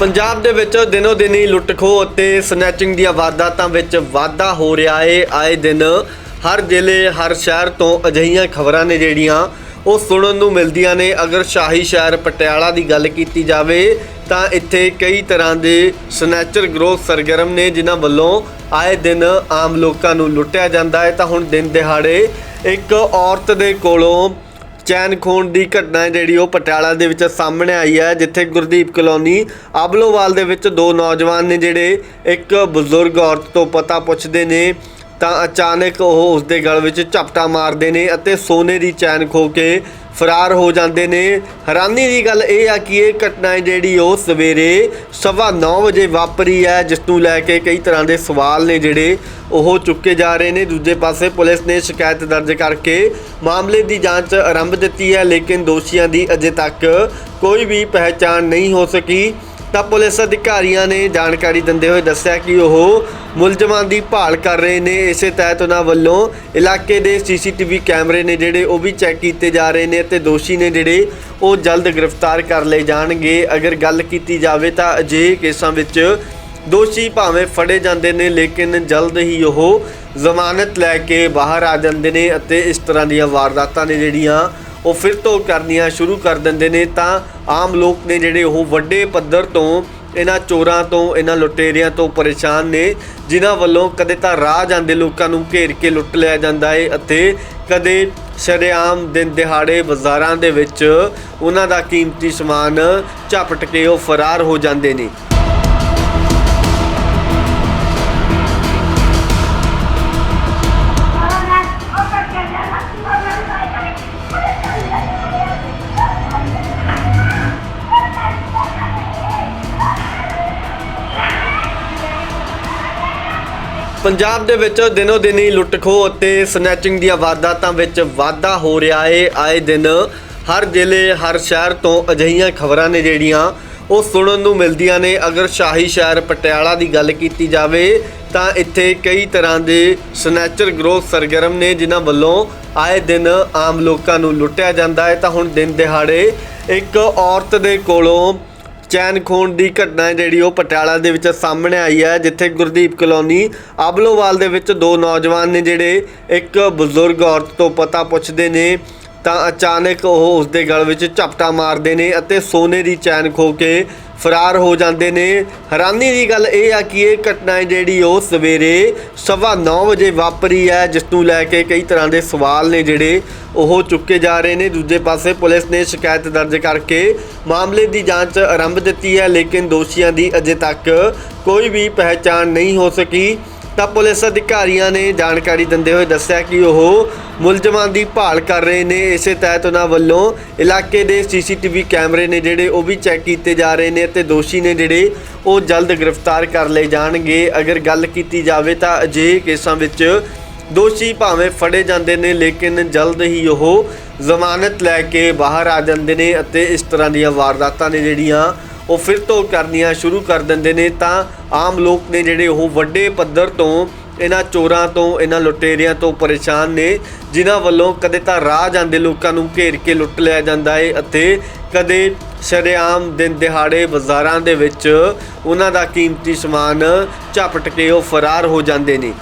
ਪੰਜਾਬ ਦੇ ਵਿੱਚ ਦਿਨੋ ਦਿਨ ਹੀ ਲੁੱਟਖੋ ਅਤੇ ਸਨੈਚਿੰਗ ਦੀਆਂ ਵਾਰਦਾਤਾਂ ਵਿੱਚ ਵਾਧਾ ਹੋ ਰਿਹਾ ਏ। ਆਏ ਦਿਨ ਹਰ ਜ਼ਿਲ੍ਹੇ, ਹਰ ਸ਼ਹਿਰ ਤੋਂ ਅਜਿਹੀਆਂ ਖਬਰਾਂ ਨੇ ਜਿਹੜੀਆਂ ਉਹ ਸੁਣਨ ਨੂੰ ਮਿਲਦੀਆਂ ਨੇ। ਅਗਰ ਸ਼ਾਹੀ ਸ਼ਹਿਰ ਪਟਿਆਲਾ ਦੀ ਗੱਲ ਕੀਤੀ ਜਾਵੇ, ਤਾਂ ਇੱਥੇ ਕਈ ਤਰ੍ਹਾਂ ਦੇ ਸਨੈਚਰ ਗਰੋਹ ਸਰਗਰਮ ਨੇ, ਜਿਨ੍ਹਾਂ ਵੱਲੋਂ ਆਏ ਦਿਨ ਆਮ ਲੋਕਾਂ ਨੂੰ ਲੁੱਟਿਆ ਜਾਂਦਾ ਹੈ। ਤਾਂ ਹੁਣ ਦਿਨ ਦਿਹਾੜੇ ਇੱਕ ਔਰਤ ਦੇ ਕੋਲੋਂ ਚੈਨ ਖੋਣ ਦੀ ਘਟਨਾ ਜਿਹੜੀ ਉਹ ਪਟਿਆਲਾ ਦੇ ਵਿੱਚ ਸਾਹਮਣੇ ਆਈ ਹੈ, ਜਿੱਥੇ ਗੁਰਦੀਪ ਕਲੋਨੀ ਆਬਲੋਵਾਲ ਦੇ ਵਿੱਚ ਦੋ ਨੌਜਵਾਨ ਨੇ ਜਿਹੜੇ ਇੱਕ ਬਜ਼ੁਰਗ ਔਰਤ ਤੋਂ ਪਤਾ ਪੁੱਛਦੇ ਨੇ ਤਾਂ ਅਚਾਨਕ ਉਹ ਉਸਦੇ ਗਲ ਵਿੱਚ ਝਪਟਾ ਮਾਰਦੇ ਨੇ ਅਤੇ ਸੋਨੇ ਦੀ ਚੈਨ ਖੋ ਕੇ ਫਰਾਰ ਹੋ ਜਾਂਦੇ ਨੇ। ਹੈਰਾਨੀ ਦੀ ਗੱਲ ਇਹ ਆ ਕਿ ਇਹ ਘਟਨਾ ਜਿਹੜੀ ਉਹ ਸਵੇਰੇ ਸਵਾ ਨੌ ਵਜੇ ਵਾਪਰੀ ਹੈ, ਜਿਸ ਨੂੰ ਲੈ ਕੇ ਕਈ ਤਰ੍ਹਾਂ ਦੇ ਸਵਾਲ ਨੇ ਜਿਹੜੇ ਉਹ ਚੁੱਕੇ ਜਾ ਰਹੇ ਨੇ। ਦੂਜੇ ਪਾਸੇ ਪੁਲਿਸ ਨੇ ਸ਼ਿਕਾਇਤ ਦਰਜ ਕਰਕੇ ਮਾਮਲੇ ਦੀ ਜਾਂਚ ਆਰੰਭ ਦਿੱਤੀ ਹੈ, ਲੇਕਿਨ ਦੋਸ਼ੀਆਂ ਦੀ ਅਜੇ ਤੱਕ ਕੋਈ ਵੀ ਪਹਿਚਾਣ ਨਹੀਂ ਹੋ ਸਕੀ। ਤਾਂ ਪੁਲਿਸ ਅਧਿਕਾਰੀਆਂ ਨੇ ਜਾਣਕਾਰੀ ਦਿੰਦੇ ਹੋਏ ਦੱਸਿਆ ਕਿ ਉਹ ਮੁਲਜ਼ਮਾਂ ਦੀ ਭਾਲ ਕਰ ਰਹੇ ਨੇ। ਇਸੇ ਤਹਿਤ ਉਹਨਾਂ ਵੱਲੋਂ ਇਲਾਕੇ ਦੇ ਸੀਸੀਟੀਵੀ ਕੈਮਰੇ ਨੇ ਜਿਹੜੇ ਉਹ ਵੀ ਚੈੱਕ ਕੀਤੇ ਜਾ ਰਹੇ ਨੇ ਤੇ ਦੋਸ਼ੀ ਨੇ ਜਿਹੜੇ ਉਹ ਜਲਦ ਗ੍ਰਿਫਤਾਰ ਕਰ ਲਏ ਜਾਣਗੇ। ਅਗਰ ਗੱਲ ਕੀਤੀ ਜਾਵੇ ਤਾਂ ਅਜਿਹੇ ਕੇਸਾਂ ਵਿੱਚ ਦੋਸ਼ੀ ਭਾਵੇਂ ਫੜੇ ਜਾਂਦੇ ਨੇ, ਲੇਕਿਨ ਜਲਦ ਹੀ ਉਹ ਜ਼ਮਾਨਤ ਲੈ ਕੇ ਬਾਹਰ ਆ ਜਾਂਦੇ ਨੇ ਅਤੇ ਇਸ ਤਰ੍ਹਾਂ ਦੀਆਂ ਵਾਰਦਾਤਾਂ ਨੇ ਜਿਹੜੀਆਂ ਉਹ ਫਿਰ ਤੋਂ ਕਰਨੀਆਂ ਸ਼ੁਰੂ ਕਰ ਦਿੰਦੇ ਨੇ। ਤਾਂ ਆਮ ਲੋਕ ਨੇ ਜਿਹੜੇ ਉਹ ਵੱਡੇ ਪੱਧਰ ਤੋਂ ਇਹਨਾਂ ਚੋਰਾਂ ਤੋਂ, ਇਹਨਾਂ ਲੁਟੇਰਿਆਂ ਤੋਂ ਪਰੇਸ਼ਾਨ ਨੇ, ਜਿਨ੍ਹਾਂ ਵੱਲੋਂ ਕਦੇ ਤਾਂ ਰਾਹ ਜਾਂਦੇ ਲੋਕਾਂ ਨੂੰ ਘੇਰ ਕੇ ਲੁੱਟ ਲਿਆ ਜਾਂਦਾ ਹੈ ਅਤੇ ਕਦੇ ਸ਼ਰੇਆਮ ਦਿਨ ਦਿਹਾੜੇ ਬਾਜ਼ਾਰਾਂ ਦੇ ਵਿੱਚ ਉਹਨਾਂ ਦਾ ਕੀਮਤੀ ਸਮਾਨ ਝਪਟ ਕੇ ਉਹ ਫਰਾਰ ਹੋ ਜਾਂਦੇ ਨੇ। ਪੰਜਾਬ ਦੇ ਵਿੱਚ ਦਿਨੋ ਦਿਨ ਹੀ ਲੁੱਟਖੋ ਅਤੇ ਸਨੈਚਿੰਗ ਦੀਆਂ ਵਾਰਦਾਤਾਂ ਵਿੱਚ ਵਾਧਾ ਹੋ ਰਿਹਾ ਏ। ਆਏ ਦਿਨ ਹਰ ਜ਼ਿਲ੍ਹੇ, ਹਰ ਸ਼ਹਿਰ ਤੋਂ ਅਜਿਹੀਆਂ ਖਬਰਾਂ ਨੇ ਜਿਹੜੀਆਂ ਉਹ ਸੁਣਨ ਨੂੰ ਮਿਲਦੀਆਂ ਨੇ। ਅਗਰ ਸ਼ਾਹੀ ਸ਼ਹਿਰ ਪਟਿਆਲਾ ਦੀ ਗੱਲ ਕੀਤੀ ਜਾਵੇ, ਤਾਂ ਇੱਥੇ ਕਈ ਤਰ੍ਹਾਂ ਦੇ ਸਨੈਚਰ ਗਰੋਹ ਸਰਗਰਮ ਨੇ, ਜਿਨ੍ਹਾਂ ਵੱਲੋਂ ਆਏ ਦਿਨ ਆਮ ਲੋਕਾਂ ਨੂੰ ਲੁੱਟਿਆ ਜਾਂਦਾ ਹੈ। ਤਾਂ ਹੁਣ ਦਿਨ ਦਿਹਾੜੇ ਇੱਕ ਔਰਤ ਦੇ ਕੋਲੋਂ ਚੈਨ ਖੋਣ ਦੀ ਘਟਨਾ ਜਿਹੜੀ ਉਹ ਪਟਿਆਲਾ ਦੇ ਵਿੱਚ ਸਾਹਮਣੇ ਆਈ ਹੈ, ਜਿੱਥੇ ਗੁਰਦੀਪ ਕਲੋਨੀ ਆਬਲੋਵਾਲ ਦੇ ਵਿੱਚ ਦੋ ਨੌਜਵਾਨ ਨੇ ਜਿਹੜੇ ਇੱਕ ਬਜ਼ੁਰਗ ਔਰਤ ਤੋਂ ਪਤਾ ਪੁੱਛਦੇ ਨੇ, ਤਾਂ ਅਚਾਨਕ ਉਹ ਉਸ ਦੇ ਗਲ ਵਿੱਚ ਝਪਟਾ ਮਾਰਦੇ ਨੇ ਅਤੇ ਸੋਨੇ ਦੀ ਚੈਨ ਖੋ ਕੇ ਫਰਾਰ ਹੋ ਜਾਂਦੇ ਨੇ। ਹੈਰਾਨੀ ਦੀ ਗੱਲ ਇਹ ਆ ਕਿ ਇਹ ਘਟਨਾ ਜਿਹੜੀ ਉਹ ਸਵੇਰੇ ਸਵਾ ਨੌ ਵਜੇ ਵਾਪਰੀ ਹੈ, ਜਿਸ ਨੂੰ ਲੈ ਕੇ ਕਈ ਤਰ੍ਹਾਂ ਦੇ ਸਵਾਲ ਨੇ ਜਿਹੜੇ ਉਹ ਚੁੱਕੇ ਜਾ ਰਹੇ ਨੇ। ਦੂਜੇ ਪਾਸੇ ਪੁਲਿਸ ਨੇ ਸ਼ਿਕਾਇਤ ਦਰਜ ਕਰਕੇ ਮਾਮਲੇ ਦੀ ਜਾਂਚ ਆਰੰਭ ਦਿੱਤੀ ਹੈ, ਲੇਕਿਨ ਦੋਸ਼ੀਆਂ ਦੀ ਅਜੇ ਤੱਕ ਕੋਈ ਵੀ ਪਹਿਚਾਣ ਨਹੀਂ ਹੋ ਸਕੀ। ਤਾਂ ਪੁਲਿਸ ਅਧਿਕਾਰੀਆਂ ਨੇ ਜਾਣਕਾਰੀ ਦਿੰਦੇ ਹੋਏ ਦੱਸਿਆ ਕਿ ਉਹ ਮੁਲਜ਼ਮਾਂ ਦੀ ਭਾਲ ਕਰ ਰਹੇ ਨੇ। ਇਸੇ ਤਹਿਤ ਉਹਨਾਂ ਵੱਲੋਂ ਇਲਾਕੇ ਦੇ ਸੀਸੀਟੀਵੀ ਕੈਮਰੇ ਨੇ ਜਿਹੜੇ ਉਹ ਵੀ ਚੈੱਕ ਕੀਤੇ ਜਾ ਰਹੇ ਨੇ ਅਤੇ ਦੋਸ਼ੀ ਨੇ ਜਿਹੜੇ ਉਹ ਜਲਦ ਗ੍ਰਿਫਤਾਰ ਕਰ ਲਏ ਜਾਣਗੇ। ਅਗਰ ਗੱਲ ਕੀਤੀ ਜਾਵੇ ਤਾਂ ਅਜਿਹੇ ਕੇਸਾਂ ਵਿੱਚ ਦੋਸ਼ੀ ਭਾਵੇਂ ਫੜੇ ਜਾਂਦੇ ਨੇ, ਲੇਕਿਨ ਜਲਦ ਹੀ ਉਹ ਜ਼ਮਾਨਤ ਲੈ ਕੇ ਬਾਹਰ ਆ ਜਾਂਦੇ ਨੇ ਅਤੇ ਇਸ ਤਰ੍ਹਾਂ ਦੀਆਂ ਵਾਰਦਾਤਾਂ ਨੇ ਜਿਹੜੀਆਂ ਉਹ ਫਿਰ ਤੋਂ ਕਰਨੀਆਂ ਸ਼ੁਰੂ ਕਰ ਦਿੰਦੇ ਨੇ ਤਾਂ ਆਮ ਲੋਕ ਨੇ ਜਿਹੜੇ ਉਹ ਵੱਡੇ ਪੱਧਰ ਤੋਂ, ਇਹਨਾਂ ਚੋਰਾਂ ਤੋਂ, ਇਹਨਾਂ ਲੁਟੇਰਿਆਂ ਤੋਂ ਪਰੇਸ਼ਾਨ ਨੇ, ਜਿਨ੍ਹਾਂ ਵੱਲੋਂ ਕਦੇ ਤਾਂ ਰਾਹ ਜਾਂਦੇ ਲੋਕਾਂ ਨੂੰ ਘੇਰ ਕੇ ਲੁੱਟ ਲਿਆ ਜਾਂਦਾ ਏ ਅਤੇ ਕਦੇ ਸ਼ਰੇਆਮ ਦਿਨ ਦਿਹਾੜੇ ਬਾਜ਼ਾਰਾਂ ਦੇ ਵਿੱਚ ਉਹਨਾਂ ਦਾ ਕੀਮਤੀ ਸਮਾਨ ਝਪਟ ਕੇ ਉਹ ਫਰਾਰ ਹੋ ਜਾਂਦੇ ਨੇ।